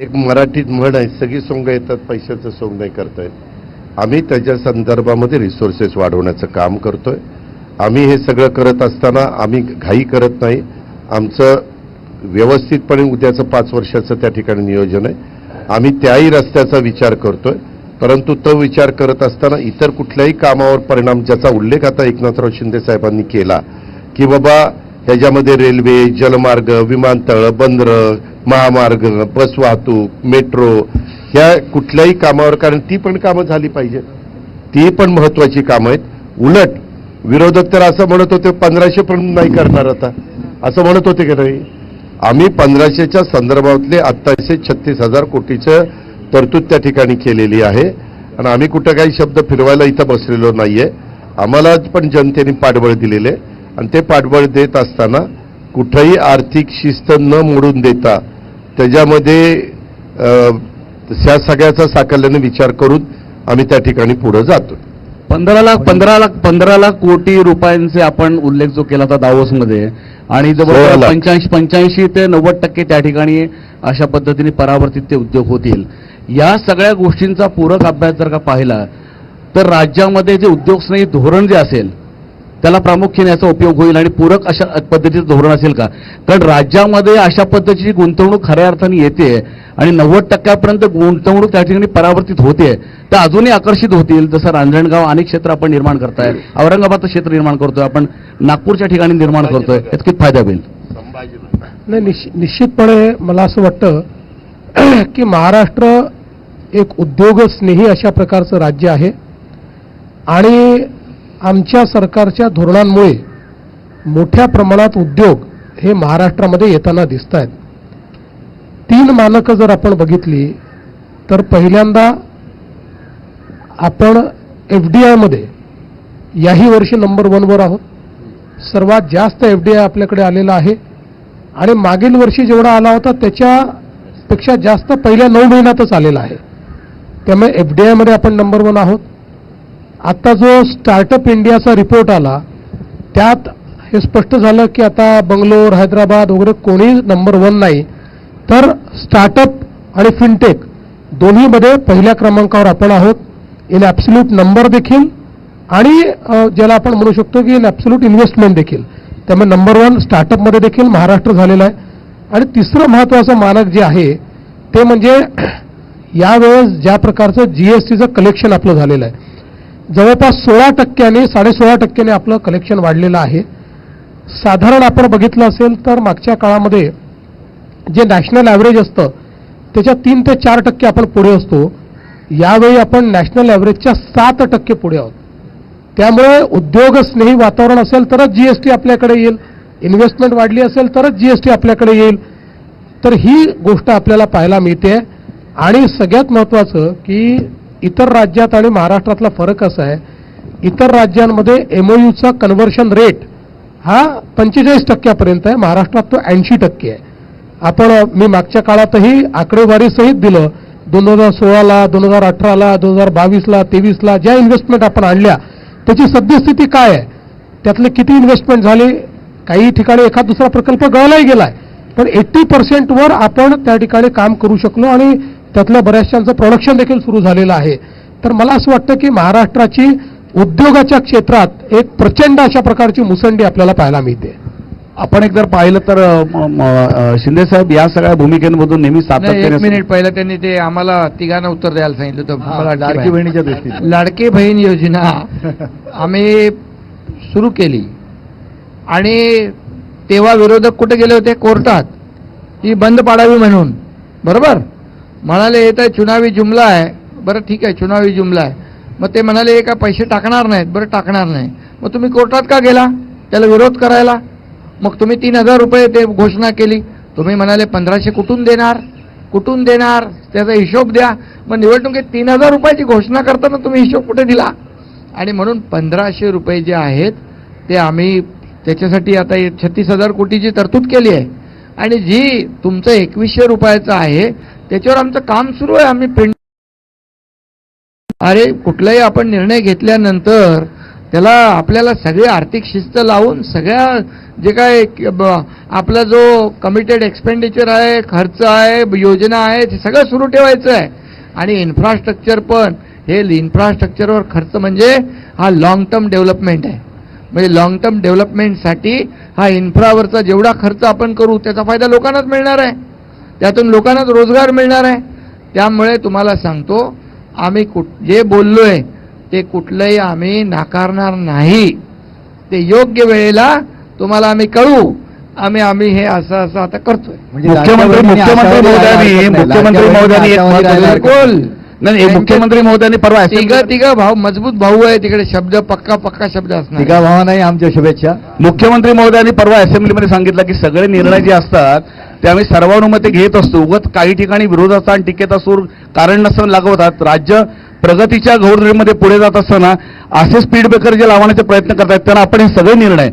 एक मराठीत म्हण आहे सगळी सोंग येतात पैशाचं सोंग नाही करतायत. आम्ही त्याच्या संदर्भामध्ये रिसोर्सेस वाढवण्याचं काम करतोय. आम्ही हे सगळं करत असताना आम्ही घाई करत नाही. आमचं व्यवस्थितपणे उद्याचं पाच वर्षाचं त्या ठिकाणी नियोजन आहे. आम्ही त्याही रस्त्याचा विचार करतोय. परंतु तो विचार करत असताना इतर कुठल्याही कामावर परिणाम ज्याचा उल्लेख आता एकनाथराव शिंदे साहेबांनी केला की बाबा ह्याच्यामध्ये रेल्वे जलमार्ग विमानतळ बंदरं महामार्ग बस वाहतूक मेट्रो ह्या कुठल्याही कामावर कारण ती पण कामं झाली पाहिजेत. ती पण महत्वाची कामं आहेत. उलट विरोधक तर असं म्हणत होते पंधराशे पण नाही करणार आता. असं म्हणत होते की नाही? आम्ही पंधराशेच्या संदर्भातले आत्ताशे छत्तीस हजार कोटीचं तरतूद त्या ठिकाणी केलेली आहे. आणि आम्ही कुठं काही शब्द फिरवायला इथं बसलेलो नाहीये. आम्हाला पण जनतेने पाठबळ दिलेले. आहे. आणि ते पाठबळ देत असताना कुठंही आर्थिक शिस्त न मोडून देता त्याच्यामध्ये ह्या सगळ्याचा साकल्याने विचार करून आम्ही त्या ठिकाणी पुढे जातो पंधरा लाख पंधरा लाख पंधरा लाख कोटी रुपयांचे आपण उल्लेख जो केला होता दावोसमध्ये आणि जवळपास. पंच्याऐंशी पंच्याऐंशी ते नव्वद टक्के त्या ठिकाणी अशा पद्धतीने परावर्तित ते उद्योग होतील या सगळ्या गोष्टींचा पूरक अभ्यास जर का पाहिला तर राज्यामध्ये जे उद्योगस्नेही धोरण जे असेल त्याला प्रामुख्याने याचा उपयोग होईल आणि पूरक अशा पद्धतीचं धोरण असेल का? कारण राज्यामध्ये अशा पद्धतीची गुंतवणूक खऱ्या अर्थाने येते आणि नव्वद टक्क्यापर्यंत गुंतवणूक त्या ठिकाणी परावर्तित होते तर अजूनही आकर्षित होतील. जसं रांजणगाव अनेक क्षेत्र आपण निर्माण करताय. औरंगाबादचं क्षेत्र निर्माण करतोय. आपण नागपूरच्या ठिकाणी निर्माण करतोय. यात किती फायदा होईल. नाही निश्चितपणे मला असं वाटतं की महाराष्ट्र एक उद्योगस्नेही अशा प्रकारचं राज्य आहे. आणि आमच्या सरकारच्या धोरणांमुळे मोठ्या प्रमाणात उद्योग हे महाराष्ट्रामध्ये येताना दिसत आहेत तीन मानकं जर आपण बघितली तर पहिल्यांदा आपण एफ डी आयमध्ये याही वर्षी नंबर वनवर आहोत. सर्वात जास्त एफ डी आय आपल्याकडे आलेला आहे. आणि मागील वर्षी जेवढा आला होता त्याच्यापेक्षा जास्त पहिल्या नऊ महिन्यातच आलेला आहे. त्यामुळे एफ डी आयमध्ये आपण नंबर वन आहोत. आता जो स्टार्टअप इंडियाचा रिपोर्ट आला त्यात हे स्पष्ट झालं की आता बंगलोर हैदराबाद वगैरे कोणीही नंबर वन नाही. तर स्टार्टअप आणि फिनटेक दोन्हीमध्ये पहिल्या क्रमांकावर आपण आहोत. इन ॲब्सल्यूट नंबर देखील आणि ज्याला आपण म्हणू शकतो की इन ॲब्सल्यूट इन्व्हेस्टमेंट देखील. त्यामुळे नंबर वन स्टार्टअपमध्ये देखील महाराष्ट्र झालेला आहे. आणि तिसरं महत्त्वाचं मानक जे आहे ते म्हणजे यावेळेस ज्या प्रकारचं जीएसटीचं कलेक्शन आपलं झालेलं आहे. जवळपास सोळा टक्क्याने साडेसोळा टक्क्याने आपलं कलेक्शन वाढलेलं आहे. साधारण आपण बघितलं असेल तर मागच्या काळामध्ये जे नॅशनल ॲव्हरेज असतं त्याच्या तीन ते चार टक्के आपण पुढे असतो. यावेळी आपण नॅशनल ॲव्हरेजच्या सात टक्के पुढे आहोत. त्यामुळे उद्योगस्नेही वातावरण असेल तरच जीएसटी आपल्याकडे येईल. इन्व्हेस्टमेंट वाढली असेल तरच जीएसटी आपल्याकडे येईल. तर ही गोष्ट आपल्याला पाहायला मिळते. आणि सगळ्यात महत्त्वाचं की इतर राज्यात आणि महाराष्ट्रातला फरक असा आहे इतर राज्यांमध्ये एमओयूचा कन्व्हर्शन रेट हा पंचेचाळीस टक्क्यापर्यंत आहे महाराष्ट्रात तो ऐंशी टक्के आहे. आपण मी मागच्या काळातही आकडेवारीसहित दिलं दोन हजार सोळाला दोन हजार अठराला दोन हजार बावीसला तेवीसला ज्या इन्व्हेस्टमेंट आपण आणल्या त्याची सद्यस्थिती काय आहे? त्यातले किती इन्व्हेस्टमेंट झाले? काही ठिकाणी एखाद दुसरा प्रकल्प गळलाही गेलाय पण एट्टी पर्सेंटवर आपण त्या ठिकाणी काम करू शकलो आणि त्यातल्या बऱ्याचशांचं प्रोडक्शन देखील सुरू झालेलं आहे. तर मला असं वाटतं की महाराष्ट्राची उद्योगाच्या क्षेत्रात एक प्रचंड अशा प्रकारची मुसंडी आपल्याला पाहायला मिळते. आपण एक जर पाहिलं तर शिंदे साहेब या सगळ्या भूमिकेमधून नेहमी सातत्याने मिनिट. पहिलं त्यांनी ते आम्हाला तिघांना उत्तर द्यायला सांगितलं होतं. लाडकी लाडकी बहीण. बहिणीच्या दृष्टीने. लाडकी बहीण योजना आम्ही सुरू केली. आणि तेव्हा विरोधक कुठे गेले होते? कोर्टात. ही बंद पाडावी म्हणून. बरोबर? म्हणाले हे तर चुनावी जुमला आहे. बरं ठीक आहे चुनावी जुमला आहे. मग ते म्हणाले हे का पैसे टाकणार नाहीत. बरं टाकणार नाही. मग तुम्ही कोर्टात का गेला? त्याला विरोध करायला. मग तुम्ही तीन हजार रुपये ते घोषणा केली. तुम्ही म्हणाले पंधराशे कुठून देणार? कुठून देणार? त्याचा हिशोब द्या. मग निवडणुकीत तीन हजार रुपयाची घोषणा करताना तुम्ही हिशोब कुठे दिला? आणि म्हणून पंधराशे रुपये जे आहेत ते आम्ही त्याच्यासाठी आता छत्तीस हजार कोटीची तरतूद केली आहे. आणि जी तुमचं एकवीसशे रुपयाचं आहे त्याच्यावर आमचं काम सुरू आहे. आम्ही पेंड अरे कुठलाही आपण निर्णय घेतल्यानंतर त्याला आपल्याला सगळी आर्थिक शिस्त लावून सगळ्या जे काय आपला जो कमिटेड एक्सपेंडिचर आहे खर्च आहे योजना आहे ते सगळं सुरू ठेवायचं आहे. आणि इन्फ्रास्ट्रक्चर पण हे इन्फ्रास्ट्रक्चरवर खर्च म्हणजे हा लॉंग टर्म डेव्हलपमेंट आहे. म्हणजे लॉंग टर्म डेव्हलपमेंटसाठी हा इन्फ्रावरचा जेवढा खर्च आपण करू त्याचा फायदा लोकांनाच मिळणार आहे. त्यातून लोकांनाच रोजगार मिळणार आहे. त्यामुळे तुम्हाला सांगतो आम्ही कुठ जे बोललोय ते कुठलंही आम्ही नाकारणार नाही. ते योग्य वेळेला तुम्हाला आम्ही कळू आम्ही आम्ही हे असं असं आता करतोय. म्हणजे मुख्यमंत्री मुख्यमंत्री महोदयांनी मुख्यमंत्री महोदयांनी. बोल नाही मुख्यमंत्री महोदयांनी परवा तिघ तिघ भाऊ मजबूत भाऊ आहे तिकडे शब्द पक्का पक्का शब्द असणार. तिघा भावांनाही आमच्या शुभेच्छा. मुख्यमंत्री महोदयांनी परवा असेंब्लीमध्ये सांगितलं की सगळे निर्णय जे असतात ते आम्ही सर्वानुमते घेत असतो. उगत काही ठिकाणी विरोधाचा आणि टीकेचा सूर कारण नसताना लागवतात राज्य प्रगतीच्या घोडदळीमध्ये पुढे जात असताना असे स्पीड ब्रेकर जे लावण्याचे प्रयत्न करतात त्यांना आपण हे सगळे निर्णय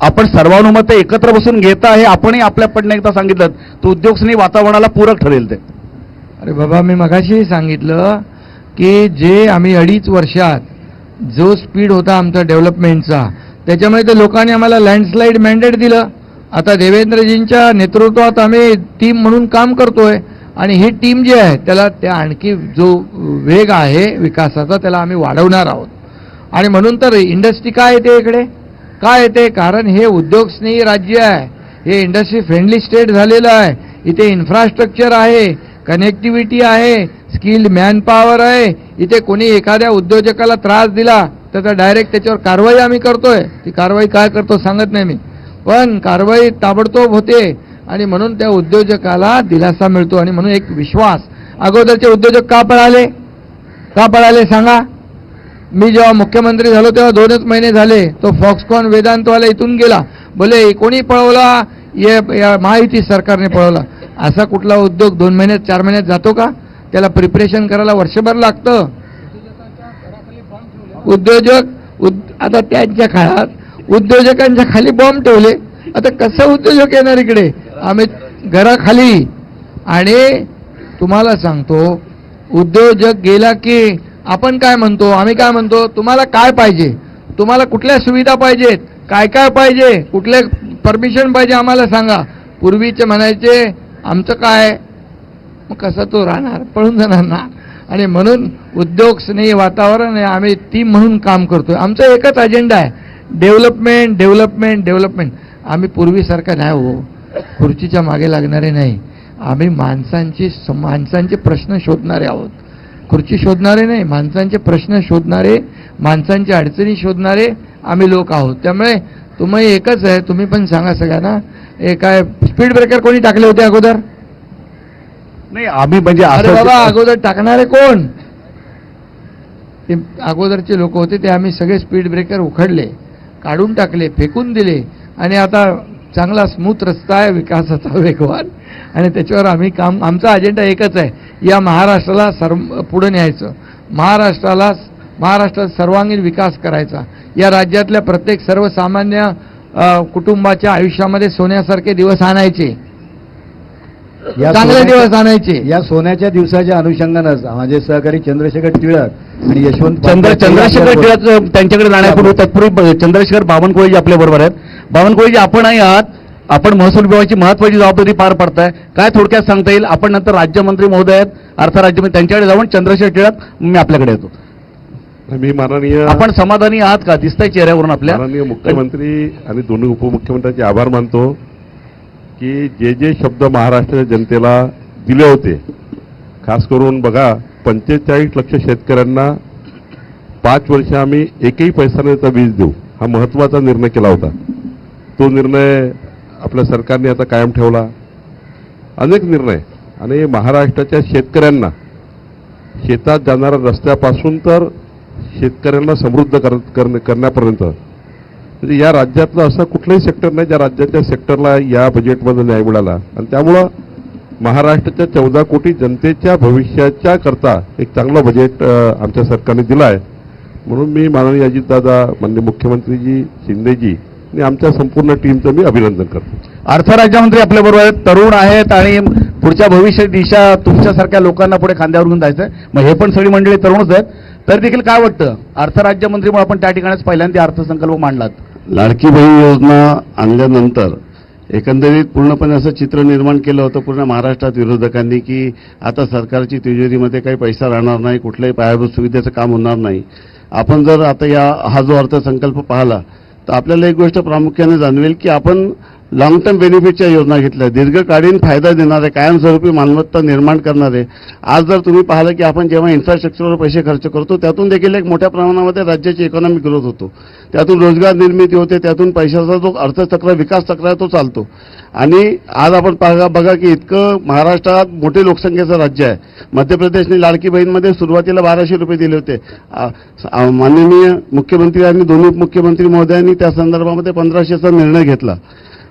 आपण सर्वानुमते एकत्र बसून घेता हे आपणही आपल्याकडनं एकदा सांगितलं तर उद्योगसनी वातावरणाला पूरक ठरेल ते. अरे बाबा मी मगाशी सांगितलं की जे आम्ही अडीच वर्षात जो स्पीड होता आमचा डेव्हलपमेंटचा त्याच्यामुळे तर लोकांनी आम्हाला लँडस्लाईड मॅन्डेट दिलं. आता देवेंद्रजींच्या नेतृत्वात आम्ही टीम म्हणून काम करतोय आणि ही टीम जी आहे त्याला त्या आणखी जो वेग आहे विकासाचा त्याला आम्ही वाढवणार आहोत. आणि म्हणून तर इंडस्ट्री काय येते इकडे? काय येते? कारण हे उद्योगस्नेही राज्य आहे. हे इंडस्ट्री फ्रेंडली स्टेट झालेलं आहे. इथे इन्फ्रास्ट्रक्चर आहे कनेक्टिव्हिटी आहे स्किल्ड मॅनपॉवर आहे. इथे कोणी एखाद्या उद्योजकाला त्रास दिला तर डायरेक्ट त्याच्यावर कारवाई आम्ही करतोय. ती कारवाई काय करतो सांगत नाही मी. पण कारवाई ताबडतोब होते आणि म्हणून त्या उद्योजकाला दिलासा मिळतो आणि म्हणून एक विश्वास. अगोदरचे उद्योजक का पळाले? का पळाले सांगा. मी जेव्हा मुख्यमंत्री झालो तेव्हा दोनच महिने झाले. तो फॉक्सकॉन वेदांतवाला इथून गेला. बोले कोणी पळवला? ये या महायुती सरकारने पळवला. असा कुठला उद्योग दोन महिन्यात चार महिन्यात जातो का? त्याला प्रिपरेशन करायला वर्षभर लागतं. उद्योजक उद- आता त्यांच्या काळात उद्योजकांच्या खाली बॉम्ब ठेवले. आता कसं उद्योजक येणार इकडे? आम्ही घराखाली. आणि तुम्हाला सांगतो उद्योजक गेला की आपण काय म्हणतो? आम्ही काय म्हणतो? तुम्हाला काय पाहिजे? तुम्हाला कुठल्या सुविधा पाहिजेत? काय काय पाहिजे? कुठले परमिशन पाहिजे आम्हाला सांगा. पूर्वीचे म्हणायचे आमचं काय? मग कसं तो राहणार? पळून जाणार ना? आणि म्हणून उद्योग स्नेही वातावरण आहे. आम्ही टीम म्हणून काम करतोय. आमचा एकच अजेंडा आहे. Development development development. आम्ही पूर्वीसारखं नाही हो. खुर्चीच्या मागे लागणारे नाही. आम्ही माणसांची माणसांचे प्रश्न शोधणारे आहोत. खुर्ची शोधणारे नाही माणसांचे प्रश्न शोधणारे माणसांच्या अडचणी शोधणारे आम्ही लोक आहोत. त्यामुळे तुम्ही एकच आहे तुम्ही पण सांगा सगळ्यांना हे काय स्पीड ब्रेकर कोणी टाकले होते अगोदर? नाही आम्ही म्हणजे अरे बाबा अगोदर टाकणारे कोण? ते अगोदरचे लोक होते ते आम्ही सगळे स्पीड ब्रेकर उखडले. काढून टाकले फेकून दिले. आणि आता चांगला स्मूथ रस्ता आहे विकासाचा वेगवान. आणि त्याच्यावर आम्ही काम आमचा अजेंडा एकच आहे. या महाराष्ट्राला सर्व पुढे न्यायचं. महाराष्ट्राला महाराष्ट्रात सर्वांगीण विकास करायचा. या राज्यातल्या प्रत्येक सर्वसामान्य कुटुंबाच्या आयुष्यामध्ये सोन्यासारखे दिवस आणायचे. चांगले दिवस आणायचे या सोन्याच्या दिवसाच्या अनुषंगानंच माझे सहकारी चंद्रशेखर टिळक आणि यशवंत चंद्र चंद्रशेखर टिळक त्यांच्याकडे जाण्यापूर्वी तत्पूर्वी चंद्रशेखर बावनकुळेजी आपल्या बरोबर आहेत. बावनकुळेजी आपणही आहात. आपण महसूल विभागाची महत्वाची जबाबदारी पार पडताय. काय थोडक्यात सांगता येईल? आपण नंतर राज्यमंत्री महोदय आहेत. अर्थ राज्यमंत्री त्यांच्याकडे जाऊन चंद्रशेखर टिळक मी आपल्याकडे येतो. मी माननीय आपण समाधानी आहात का? दिसतंय चेहऱ्यावरून आपल्या. माननीय मुख्यमंत्री आणि दोन्ही उपमुख्यमंत्र्यांचे आभार मानतो. की जे जे शब्द महाराष्ट्राच्या जनतेला दिले होते खास करून बघा पंचेचाळीस लक्ष शेतकऱ्यांना पाच वर्ष आम्ही एकही पैसा न वीज देऊ. हा महत्त्वाचा निर्णय केला होता. तो निर्णय आपल्या सरकारने आता कायम ठेवला. अनेक निर्णय. आणि महाराष्ट्राच्या शेतकऱ्यांना शेतात जाणाऱ्या रस्त्यापासून तर शेतकऱ्यांना समृद्ध कर, कर करण्यापर्यंत म्हणजे या राज्यातलं असं कुठलंही सेक्टर नाही ज्या राज्याच्या सेक्टरला या बजेटमध्ये न्याय मिळाला. आणि त्यामुळं महाराष्ट्राच्या चौदा कोटी जनतेच्या भविष्याच्या करता एक चांगलं बजेट आमच्या सरकारने दिलं आहे म्हणून मी माननीय अजितदादा माननीय मुख्यमंत्रीजी शिंदेजी आणि आमच्या संपूर्ण टीमचं मी अभिनंदन करतो. अर्थ राज्यमंत्री आपल्या बरोबर आहेत तरुण आहेत आणि पुढच्या भविष्य दिशा तुमच्यासारख्या लोकांना पुढे खांद्यावर घेऊन जायचं मग हे पण सगळी मंडळी तरुणच आहेत. तर देखील काय वाटतं? अर्थ राज्यमंत्री म्हणून आपण त्या ठिकाणीच पहिल्यांदा अर्थसंकल्प मांडलात. लाडकी बहीण योजना आणल्यानंतर एकंदरीत पूर्णपणे असं चित्र निर्माण केलं होतं पूर्ण महाराष्ट्रात विरोधकांनी की आता सरकारची तिजोरीमध्ये काही पैसा राहणार नाही कुठल्याही पायाभूत सुविधेचं काम होणार नाही. आपण जर आता या हा जो अर्थसंकल्प पाहिला तर आपल्याला एक गोष्ट प्रामुख्याने जाणवेल की आपण लॉंग टर्म बेनिफिटच्या योजना घेतल्या. दीर्घकालीन फायदा देणारे कायमस्वरूपी मालमत्ता निर्माण करणारे. आज जर तुम्ही पाहिलं की आपण जेव्हा इन्फ्रास्ट्रक्चरवर पैसे खर्च करतो त्यातून देखील एक मोठ्या प्रमाणामध्ये राज्याची इकॉनॉमिक ग्रोथ होतो. त्यातून रोजगार निर्मिती होते त्यातून पैशाचा जो अर्थचक्र विकास चक्र आहे तो चालतो. आणि आज आपण पाहा बघा की इतकं महाराष्ट्रात मोठे लोकसंख्येचं राज्य आहे. मध्य प्रदेशने लाडकी बहीणमध्ये सुरुवातीला बाराशे रुपये दिले होते. माननीय मुख्यमंत्री आणि दोन्ही मुख्यमंत्री महोदयांनी त्या संदर्भामध्ये पंधराशेचा निर्णय घेतला.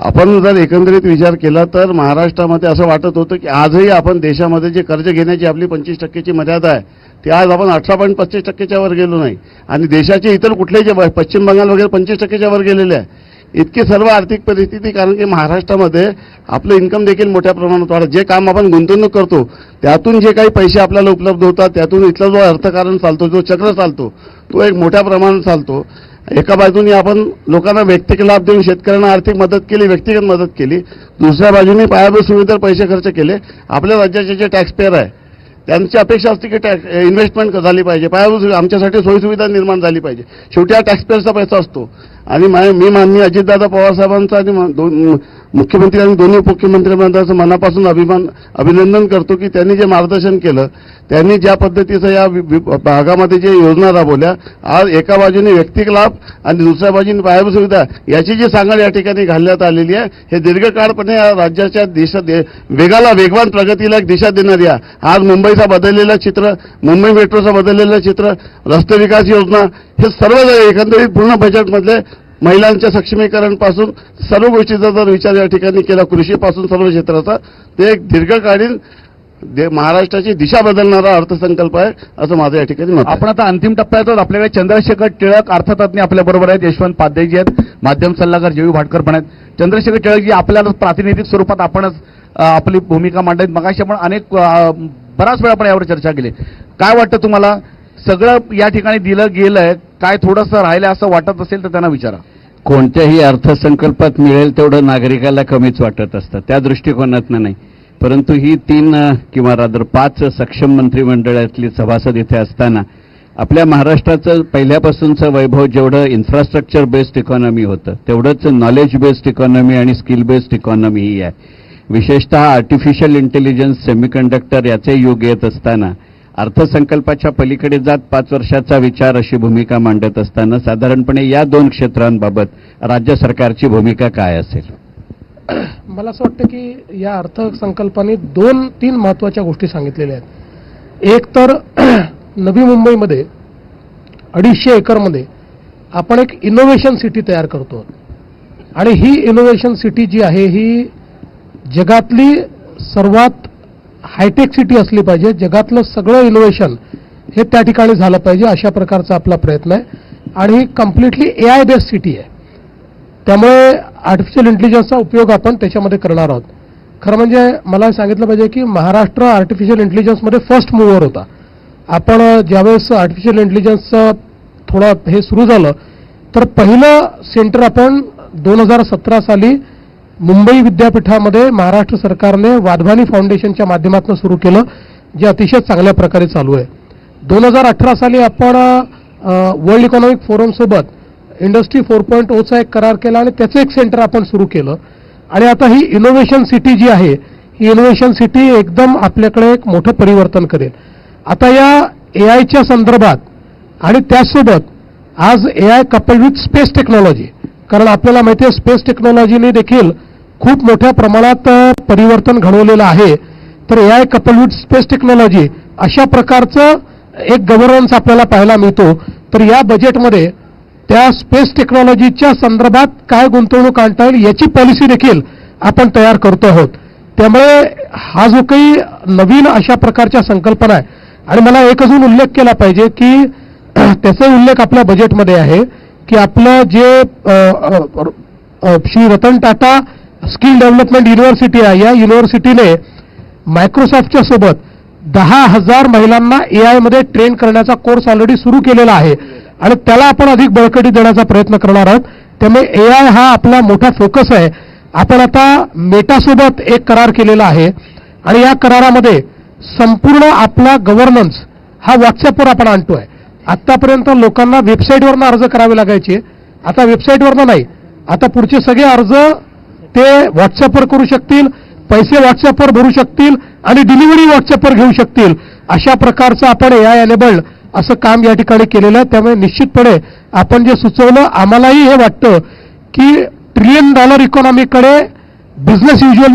आपण जर एकंदरीत विचार केला तर महाराष्ट्रामध्ये असं वाटत होतं की आजही आपण देशामध्ये जे कर्ज घेण्याची आपली पंचवीस टक्क्याची मर्यादा आहे ते आज आपण अठरा पॉईंट पस्तीस टक्क्याच्या वर गेलो नाही. आणि देशाचे इतर कुठलेही जे पश्चिम बंगाल वगैरे पंचवीस टक्क्याच्या वर गेलेले आहे. इतकी सर्व आर्थिक परिस्थिती कारण की महाराष्ट्रामध्ये आपलं इन्कम देखील मोठ्या प्रमाणात वाढत जे काम आपण गुंतवणूक करतो त्यातून जे काही पैसे आपल्याला उपलब्ध होतात त्यातून इथला जो अर्थकारण चालतो जो चक्र चालतो तो एक मोठ्या प्रमाणात चालतो. एका बाजूने आपण लोकांना व्यक्तिगत लाभ देऊन शेतकऱ्यांना आर्थिक मदत केली व्यक्तिगत मदत केली. दुसऱ्या बाजूने पायाभूत सुविधेवर पैसे खर्च केले. आपल्या राज्याचे जे टॅक्सपेअर आहे त्यांची अपेक्षा असते की टॅक्स इन्व्हेस्टमेंट झाली पाहिजे. पायाभूत सुविधा- आमच्यासाठी सोयीसुविधा निर्माण झाली पाहिजे. शेवटी हा टॅक्सपेअरचा पैसा असतो. आणि मा- मी माननीय अजितदादा पवारसाहेबांचा आणि दोन- मुख्यमंत्री आणि दोन्ही मुख्यमंत्र्यांचं मनापासून अभिमान अभिनंदन करतो की त्यांनी जे मार्गदर्शन केलं त्यांनी ज्या पद्धतीचं या वि- भागामध्ये जे योजना राबवल्या आज एका बाजूने व्यक्तिक लाभ आणि दुसऱ्या बाजूने पायाभूत सुविधा याची जी सांगड या ठिकाणी घालण्यात आलेली आहे हे दीर्घकाळपणे या राज्याच्या दिशा दे- वेगाला वेगवान प्रगतीला एक दिशा देणारी आहे. आज मुंबईचा बदललेलं चित्र मुंबई मेट्रोचं बदललेलं चित्र रस्ते विकास योजना हे सर्व एकंदरीत पूर्ण बजेटमधले महिलांच्या सक्षमीकरणपासून सर्व गोष्टीचा जर विचार या ठिकाणी केला कृषीपासून सर्व क्षेत्राचा ते एक दीर्घकालीन दे- महाराष्ट्राची दिशा बदलणारा अर्थसंकल्प आहे असं माझं या ठिकाणी मत आपण आता अंतिम टप्प्यात आहोत आपल्याकडे चंद्रशेखर टिळक अर्थतज्ञ आपल्याबरोबर आहेत यशवंत पाध्यायजी आहेत माध्यम सल्लागार जेवी भाटकर पण आहेत. चंद्रशेखर टिळकजी आपल्याला प्रातिनिधिक स्वरूपात आपणच आपली भूमिका मांडत मगाशी आपण अनेक बराच वेळा आपण यावर चर्चा केली. काय वाटतं तुम्हाला? सगळं या ठिकाणी दिलं गेलंय काय थोडंसं राहिलं असं वाटत असेल तर त्यांना विचारा. कोणत्याही अर्थसंकल्पात मिळेल तेवढं नागरिकाला कमीच वाटत असतं. त्या दृष्टिकोनातनं नाही. परंतु ही तीन किंवा रादर पाच सक्षम मंत्रिमंडळातली सभासद इथे असताना आपल्या महाराष्ट्राचं पहिल्यापासूनचं वैभव जेवढं इन्फ्रास्ट्रक्चर बेस्ड इकॉनॉमी होतं तेवढंच नॉलेज बेस्ड इकॉनॉमी आणि स्किल बेस्ड इकॉनॉमी ही आहे. विशेषतः आर्टिफिशियल इंटेलिजन्स सेमीकंडक्टर याचे युग येत असताना अर्थसंकल्पाच्या पलीकडे जात पाच वर्षाचा विचार अशी भूमिका मांडत असताना साधारणपणे या दोन क्षेत्रांबाबत राज्य सरकारची भूमिका काय असेल? मला असं वाटतं की या अर्थसंकल्पाने दोन तीन महत्त्वाच्या गोष्टी सांगितलेल्या आहेत. एक तर नवी मुंबईमध्ये अडीचशे एकरमध्ये आपण एक इनोव्हेशन सिटी तयार करतो. आणि ही इनोव्हेशन सिटी जी आहे ही जगातली सर्वात हायटेक सिटी असली पाहिजे जगातलं सगळं इनोव्हेशन हे त्या ठिकाणी झालं पाहिजे अशा प्रकारचा आपला प्रयत्न आहे. आणि ही completely A I based city आहे. त्यामुळे आर्टिफिशियल इंटेलिजन्सचा उपयोग आपण त्याच्यामध्ये करणार आहोत. खरं म्हणजे मला सांगितलं पाहिजे की महाराष्ट्र आर्टिफिशियल इंटेलिजन्समध्ये फर्स्ट मूव्हर होता. आपण ज्यावेळेस आर्टिफिशियल इंटेलिजन्सचं थोडं हे सुरू झालं तर पहिलं सेंटर आपण दोन हजार सतरा साली मुंबई विद्यापीठामध्ये महाराष्ट्र सरकारने वाधवानी फाउंडेशनच्या माध्यमातून सुरू केलं जे अतिशय चांगल्या प्रकारे चालू आहे. दोन हजार अठरा साली आपण वर्ल्ड इकॉनॉमिक फोरमसोबत इंडस्ट्री फोर पॉईंट ओचा एक करार केला आणि त्याचं एक सेंटर आपण सुरू केलं. आणि आता ही इनोव्हेशन सिटी जी आहे ही इनोव्हेशन सिटी एकदम आपल्याकडे एक मोठं परिवर्तन करेल. आता या ए आयच्या संदर्भात आणि त्याचसोबत आज A I couple with space technology कारण आपल्याला माहिती आहे स्पेस टेक्नॉलॉजीने देखील खूप मोठ्या प्रमाणात परिवर्तन घडवलेलं आहे. तर A I couple with space technology अशा प्रकारचं एक गव्हर्नन्स आपल्याला पाहायला मिळतो. तर या बजेटमध्ये त्या स्पेस टेक्नॉलॉजीच्या संदर्भात काय गुंतवणूक आणता येईल याची पॉलिसी देखील आपण तयार करतो आहोत. त्यामुळे हा जो काही नवीन अशा प्रकारच्या संकल्पना आहे आणि मला एक अजून उल्लेख केला पाहिजे की त्याचाही उल्लेख आपल्या बजेटमध्ये आहे की आपलं जे Shri Ratan Tata skill development university आहे. या युनिव्हर्सिटीने मायक्रोसॉफ्टच्या सोबत दहा हजार महिलांना ए ट्रेन करण्याचा कोर्स ऑलरेडी सुरू केलेला आहे. आणि त्याला आपण अधिक बळकटी देण्याचा प्रयत्न करणार आहोत. त्यामुळे ए आय हा आपला मोठा फोकस आहे. आपण आता मेटासोबत एक करार केलेला आहे. आणि या करारामध्ये संपूर्ण आपला गव्हर्नन्स हा व्हॉट्सअपवर आपण आणतोय. आतापर्यंत लोकांना वेबसाईटवरनं अर्ज करावे लागायचे. आता वेबसाईटवरनं नाही. आता पुढचे सगळे अर्ज ते व्हॉट्सअपवर करू शकतील पैसे व्हॉट्सअपवर भरू शकतील आणि डिलिव्हरी व्हॉट्सअपवर घेऊ शकतील. अशा प्रकारचं आपण एआय आय असं काम या ठिकाणी केलेलं आहे. त्यामुळे निश्चितपणे आपण जे सुचवलं आम्हालाही हे वाटतं की ट्रिलियन डॉलर इकॉनॉमीकडे बिझनेस युजल